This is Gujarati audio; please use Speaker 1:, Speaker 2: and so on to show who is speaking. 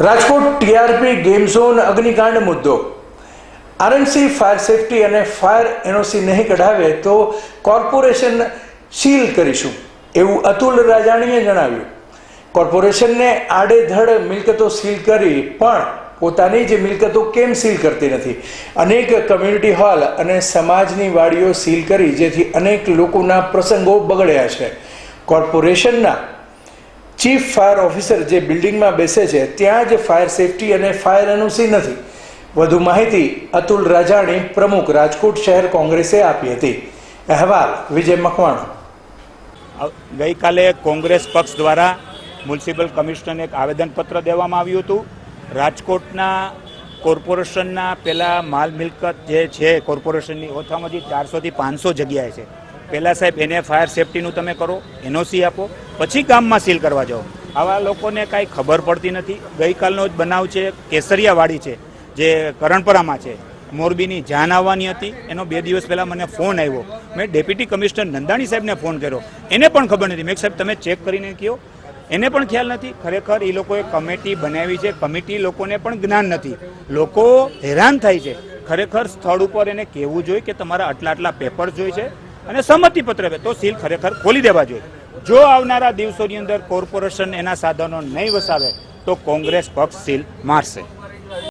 Speaker 1: રાજકોટ ટીઆરપી ગેમ ઝોન અગ્નિકાંડ મુદ્દો. આરએનસી ફાયર સેફટી અને ફાયર એનઓસી નહીં કઢાવે તો કોર્પોરેશન સીલ કરીશું, એવું અતુલ રાજાણીએ જણાવ્યું. કોર્પોરેશનને આડેધડ મિલકતો સીલ કરી, પણ પોતાની જ મિલકતો કેમ સીલ કરતી નથી? અનેક કમ્યુનિટી હોલ અને સમાજની વાડીઓ સીલ કરી, જેથી અનેક લોકોના પ્રસંગો બગડ્યા છે. કોર્પોરેશનના ચીફ ફાયર ઓફિસર જે બિલ્ડિંગમાં બેસે છે, ત્યાં જ ફાયર સેફટી અને ફાયર એનઓસી નથી. વધુ માહિતી અતુલ રાજાણી પ્રમુખ રાજકોટ શહેર કોંગ્રેસે આપી હતી. અહેવાલ વિજય મકવાણો.
Speaker 2: ગઈકાલે કોંગ્રેસ પક્ષ દ્વારા મ્યુનિસિપલ કમિશનરને એક આવેદનપત્ર દેવામાં આવ્યું હતું. રાજકોટના કોર્પોરેશનના પેલા માલ મિલકત જે છે, કોર્પોરેશનની ઓછામાં ઓછી ચારસોથી પાંચસો જગ્યાએ છે. પહેલાં સાહેબ એને ફાયર સેફટીનું તમે કરો એનઓસી આપો, પછી ગામમાં સીલ કરવા જાઓ. આવા લોકોને કાંઈ ખબર પડતી નથી. ગઈકાલનો જ બનાવ છે, કેસરિયાવાડી છે, જે કરણપરામાં છે. મોરબીની જાન આવવાની હતી. એનો બે દિવસ પહેલાં મને ફોન આવ્યો. મેં ડેપ્યુટી કમિશનર નંદાણી સાહેબને ફોન કર્યો. એને પણ ખબર નથી. મેં સાહેબ, તમે ચેક કરીને કહો એને પણ ખ્યાલ નથી. ખરેખર એ લોકોએ કમિટી બનાવી છે. કમિટી લોકોને પણ જ્ઞાન નથી. લોકો હેરાન થાય છે. ખરેખર સ્થળ ઉપર એને કહેવું જોઈએ કે તમારા આટલા આટલા પેપર જોઈએ છે. અને સંમતિપત્ર આપે તો સીલ ખરેખર ખોલી દેવા જોઈએ. જો આવનારા દિવસોની અંદર કોર્પોરેશન એના સાધનો નહીં વસાવે, તો કોંગ્રેસ પક્ષ સીલ મારશે.